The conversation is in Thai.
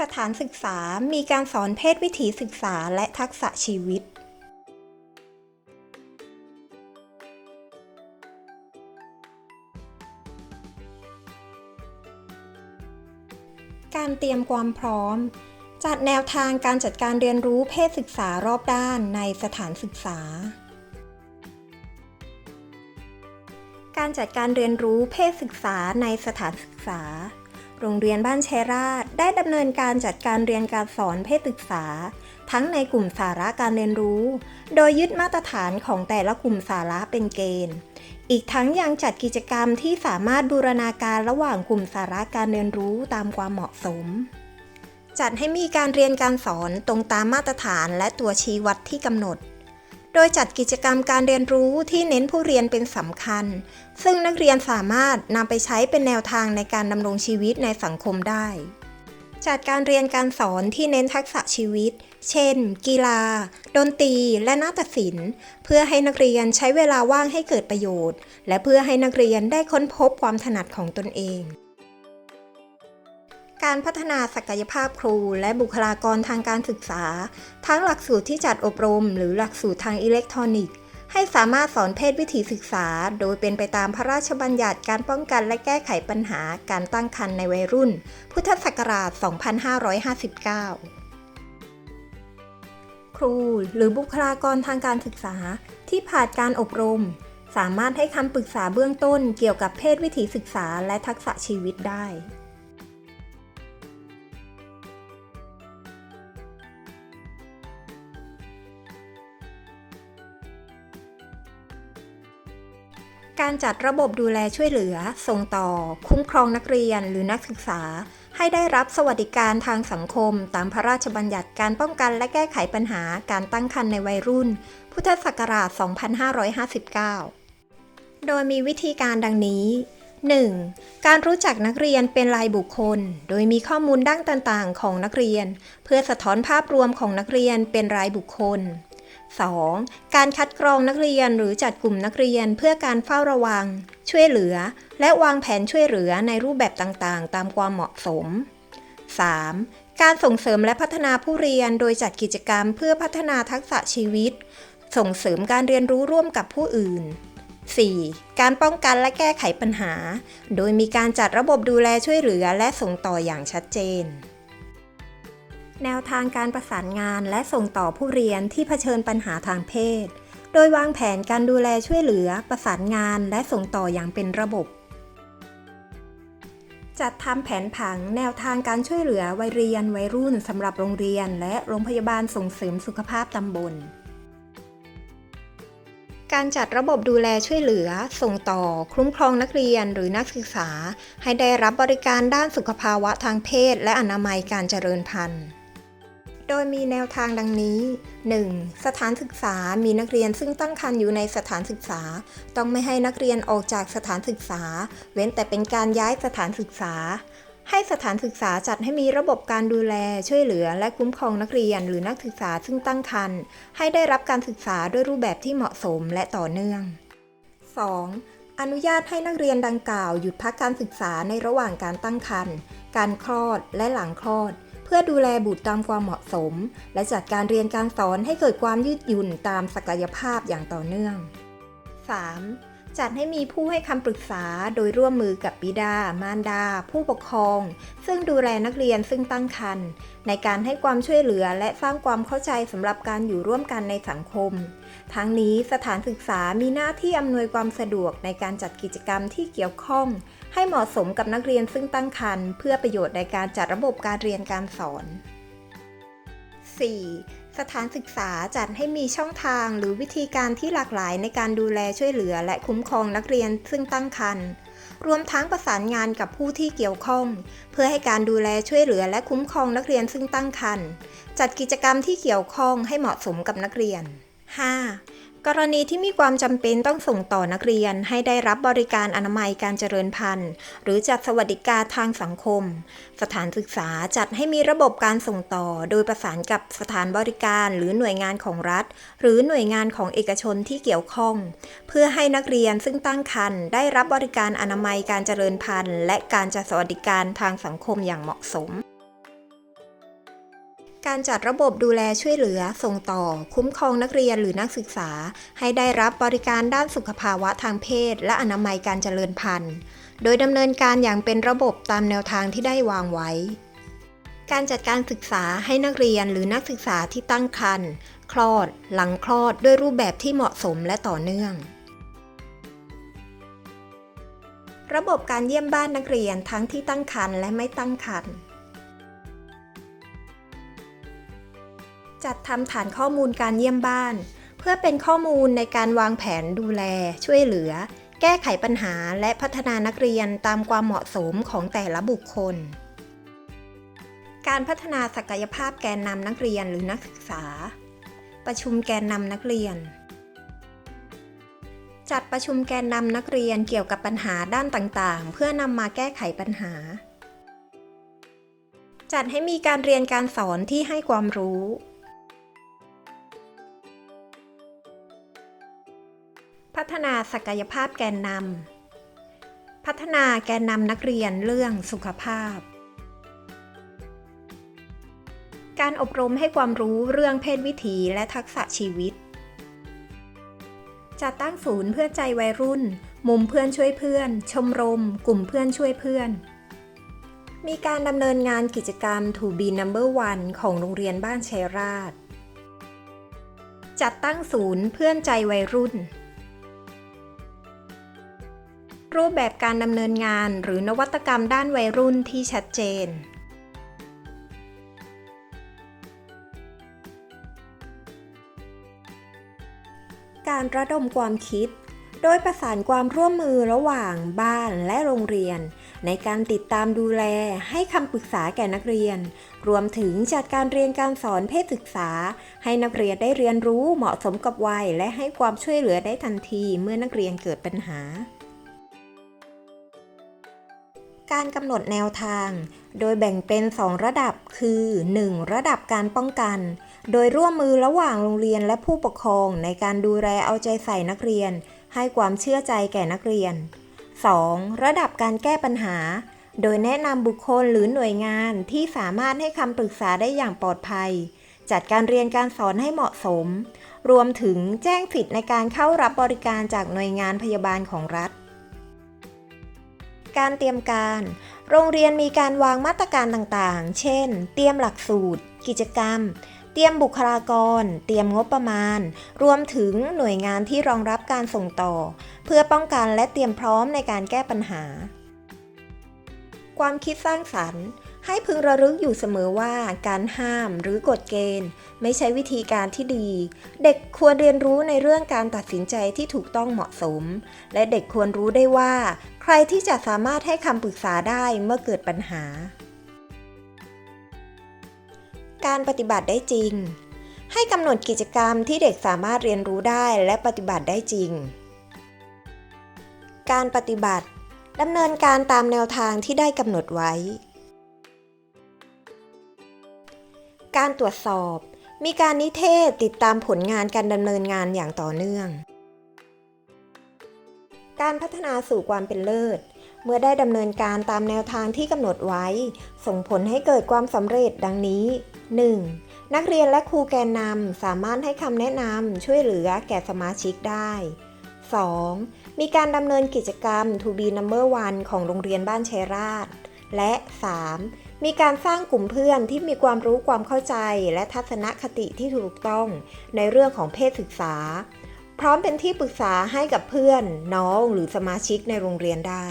สถานศึกษามีการสอนเพศวิถีศึกษาและทักษะชีวิต การเตรียมความพร้อม จัดแนวทางการจัดการเรียนรู้เพศศึกษารอบด้านในสถานศึกษา การจัดการเรียนรู้เพศศึกษาในสถานศึกษา โรงเรียนบ้านเชราชได้ดำเนินการจัดการเรียนการสอนเพศศึกษา ทั้งในกลุ่มสาระการเรียนรู้ โดยยึดมาตรฐานของแต่ละกลุ่มสาระเป็นเกณฑ์ อีกทั้งยังจัดกิจกรรมที่สามารถบูรณาการระหว่างกลุ่มสาระการเรียนรู้ตามความเหมาะสม จัดให้มีการเรียนการสอนตรงตามมาตรฐานและตัวชี้วัดที่กำหนด โดยจัดกิจกรรมการเรียนรู้ที่เน้นผู้เรียนเป็นสำคัญ ซึ่งนักเรียนสามารถนำไปใช้เป็นแนวทางในการดำรงชีวิตในสังคมได้ จัดการเรียนการสอนที่เน้นทักษะชีวิต เช่น กีฬา ดนตรี และนาฏศิลป์ เพื่อให้นักเรียนใช้เวลาว่างให้เกิดประโยชน์ และเพื่อให้นักเรียนได้ค้นพบความถนัดของตนเอง การพัฒนาศักยภาพครูและบุคลากรทางการศึกษา ทั้งหลักสูตรที่จัดอบรม หรือหลักสูตรทางอิเล็กทรอนิกส์ ให้สามารถสอนเพศวิถีศึกษา โดยเป็นไปตามพระราชบัญญัติการป้องกันและแก้ไขปัญหาการตั้งครรภ์ในวัยรุ่น พุทธศักราช 2559 ครูหรือบุคลากรทางการศึกษาที่ผ่านการอบรม สามารถให้คำปรึกษาเบื้องต้นเกี่ยวกับเพศวิถีศึกษาและทักษะชีวิตได้ การจัดระบบดูแลช่วยเหลือ ส่งต่อ คุ้มครองนักเรียนหรือนักศึกษา ให้ได้รับสวัสดิการทางสังคม ตามพระราชบัญญัติการป้องกันและแก้ไขปัญหาการตั้งครรภ์ในวัยรุ่น พุทธศักราช 2559 โดยมีวิธีการดังนี้ 1. การรู้จักนักเรียนเป็นรายบุคคล โดยมีข้อมูลด้านต่างๆ ของนักเรียน เพื่อสะท้อนภาพรวมของนักเรียนเป็นรายบุคคล 2. การคัดกรองนักเรียนหรือจัดกลุ่มนักเรียนเพื่อการเฝ้าระวัง ช่วยเหลือ และวางแผนช่วยเหลือในรูปแบบต่างๆ ตามความเหมาะสม 3. การส่งเสริมและพัฒนาผู้เรียนโดยจัดกิจกรรมเพื่อพัฒนาทักษะชีวิต ส่งเสริมการเรียนรู้ร่วมกับผู้อื่น 4. การป้องกันและแก้ไขปัญหา โดยมีการจัดระบบดูแลช่วยเหลือและส่งต่ออย่างชัดเจน แนวทางการประสานงานและส่งต่อผู้เรียนที่เผชิญปัญหาทางเพศ โดยวางแผนการดูแลช่วยเหลือ ประสานงานและส่งต่ออย่างเป็นระบบ จัดทำแผนผังแนวทางการช่วยเหลือวัยเรียนวัยรุ่นสำหรับโรงเรียน และโรงพยาบาลส่งเสริมสุขภาพตำบล การจัดระบบดูแลช่วยเหลือ ส่งต่อ คุ้มครองนักเรียนหรือนักศึกษา ให้ได้รับบริการด้านสุขภาวะทางเพศ และอนามัยการเจริญพันธุ์ โดยมีแนวทางดังนี้ 1. สถานศึกษา มีนักเรียนซึ่งตั้งครรภ์อยู่ในสถานศึกษา ต้องไม่ให้นักเรียนออกจากสถานศึกษา เว้นแต่เป็นการย้ายสถานศึกษา ให้สถานศึกษาจัดให้มีระบบการดูแล ช่วยเหลือ และคุ้มครองนักเรียนหรือนักศึกษาซึ่งตั้งครรภ์ให้ได้รับการศึกษาด้วยรูปแบบที่เหมาะสมและต่อเนื่อง 2. อนุญาตให้นักเรียนดังกล่าวหยุดพักการศึกษาในระหว่างการตั้งครรภ์ การคลอด และหลังคลอด เพื่อดูแลบุตรตามความเหมาะสม และจัดการเรียนการสอนให้เกิดความยืดหยุ่นตามศักยภาพอย่างต่อเนื่อง 3. จัดให้มีผู้ให้คำปรึกษาโดยร่วมมือกับบิดา มารดา ผู้ปกครอง ซึ่งดูแลนักเรียนซึ่งตั้งครรภ์ในการให้ความช่วยเหลือและสร้างความเข้าใจสำหรับการอยู่ร่วมกันในสังคม ทั้งนี้สถานศึกษามีหน้าที่อำนวยความสะดวกในการจัดกิจกรรมที่เกี่ยวข้อง ให้เหมาะสมกับนักเรียนซึ่งตั้งครรภ์เพื่อประโยชน์ในการจัดระบบการเรียนการสอน 4. สถานศึกษาจัดให้มีช่องทางหรือวิธีการที่หลากหลายในการดูแลช่วยเหลือและคุ้มครองนักเรียนซึ่งตั้งครรภ์รวมทั้งประสานงานกับผู้ที่เกี่ยวข้อง เพื่อให้การดูแลช่วยเหลือและคุ้มครองนักเรียนซึ่งตั้งครรภ์จัดกิจกรรมที่เกี่ยวข้องให้เหมาะสมกับนักเรียน 5. กรณีที่มีความจำเป็นต้องส่งต่อนักเรียนให้ได้รับบริการอนามัยการเจริญพันธุ์ หรือจัดสวัสดิการทางสังคม สถานศึกษาจัดให้มีระบบการส่งต่อ โดยประสานกับสถานบริการหรือหน่วยงานของรัฐ หรือหน่วยงานของเอกชนที่เกี่ยวข้อง เพื่อให้นักเรียนซึ่งตั้งครรภ์ได้รับบริการอนามัยการเจริญพันธุ์ และการจัดสวัสดิการทางสังคมอย่างเหมาะสม การจัดระบบดูแลช่วยเหลือ ส่งต่อ คุ้มครองนักเรียนหรือนักศึกษา ให้ได้รับบริการด้านสุขภาวะทางเพศ และอนามัยการเจริญพันธุ์ โดยดำเนินการอย่างเป็นระบบตามแนวทางที่ได้วางไว้ การจัดการศึกษาให้นักเรียนหรือนักศึกษาที่ตั้งครรภ์คลอด หลังคลอดด้วยรูปแบบที่เหมาะสมและต่อเนื่องระบบการเยี่ยมบ้านนักเรียนทั้งที่ตั้งครรภ์และไม่ตั้งครรภ์ จัดทำฐานข้อมูลการเยี่ยมบ้าน เพื่อเป็นข้อมูลในการวางแผนดูแล ช่วยเหลือ แก้ไขปัญหาและพัฒนานักเรียนตามความเหมาะสมของแต่ละบุคคล การพัฒนาศักยภาพแกนนำนักเรียนหรือนักศึกษา ประชุมแกนนำนักเรียน จัดประชุมแกนนำนักเรียนเกี่ยวกับปัญหาด้านต่างๆ เพื่อนำมาแก้ไขปัญหาจัดให้มีการเรียนการสอนที่ให้ความรู้ พัฒนาศักยภาพแกนนำ พัฒนาแกนนำนักเรียนเรื่องสุขภาพ การอบรมให้ความรู้เรื่องเพศวิถีและทักษะชีวิต จัดตั้งศูนย์เพื่อใจวัยรุ่น มุมเพื่อนช่วยเพื่อน ชมรม กลุ่มเพื่อนช่วยเพื่อน มีการดำเนินงานกิจกรรม To Be Number One ของโรงเรียนบ้านชัยราช จัดตั้งศูนย์เพื่อนใจวัยรุ่น รูปแบบการดำเนินงานหรือนวัตกรรมด้านวัยรุ่นที่ชัดเจน การระดมความคิด โดยประสานความร่วมมือระหว่างบ้านและโรงเรียน ในการติดตามดูแลให้คำปรึกษาแก่นักเรียน รวมถึงจัดการเรียนการสอนเพศศึกษา ให้นักเรียนได้เรียนรู้เหมาะสมกับวัย และให้ความช่วยเหลือได้ทันทีเมื่อนักเรียนเกิดปัญหา การกำหนดแนวทาง โดยแบ่งเป็น 2 ระดับคือ 1. ระดับการป้องกัน โดยร่วมมือระหว่างโรงเรียนและผู้ปกครองในการดูแลเอาใจใส่นักเรียน ให้ความเชื่อใจแก่นักเรียน 2. ระดับการแก้ปัญหา โดยแนะนำบุคคลหรือหน่วยงานที่สามารถให้คำปรึกษาได้อย่างปลอดภัย จัดการเรียนการสอนให้เหมาะสม รวมถึงแจ้งสิทธิในการเข้ารับบริการจากหน่วยงานพยาบาลของรัฐ การเตรียมการ โรงเรียนมีการวางมาตรการต่างๆ เช่น เตรียมหลักสูตร กิจกรรม เตรียมบุคลากร เตรียมงบประมาณ รวมถึงหน่วยงานที่รองรับการส่งต่อ เพื่อป้องกันและเตรียมพร้อมในการแก้ปัญหา ความคิดสร้างสรรค์ ให้พึงระลึกอยู่เสมอว่าการห้ามหรือกฎเกณฑ์ ไม่ใช่วิธีการที่ดี เด็กควรเรียนรู้ในเรื่องการตัดสินใจที่ถูกต้องเหมาะสม และเด็กควรรู้ได้ว่า รที่จะสามารถให้คำปรึกษาได้เมื่อเกิดปัญหา การปฏิบัติได้จริง ให้กำหนดกิจกรรมที่เด็กสามารถเรียนรู้ได้และปฏิบัติได้จริง การปฏิบัติดำเนินการตามแนวทางที่ได้กำหนดไว้ การตรวจสอบ มีการนิเทศติดตามผลงานการดำเนินงานอย่างต่อเนื่อง การพัฒนาสู่ความเป็นเลิศ เมื่อได้ดำเนินการตามแนวทางที่กำหนดไว้ ส่งผลให้เกิดความสำเร็จดังนี้ 1. นักเรียนและครูแกนนำสามารถให้คำแนะนำช่วยเหลือแก่สมาชิกได้ 2. มีการดำเนินกิจกรรม To be number one ของโรงเรียนบ้านชัยราช และ 3. มีการสร้างกลุ่มเพื่อนที่มีความรู้ความเข้าใจ และทัศนคติที่ถูกต้อง ในเรื่องของเพศศึกษา พร้อมเป็นที่ปรึกษาให้กับเพื่อนน้องหรือสมาชิกในโรงเรียนได้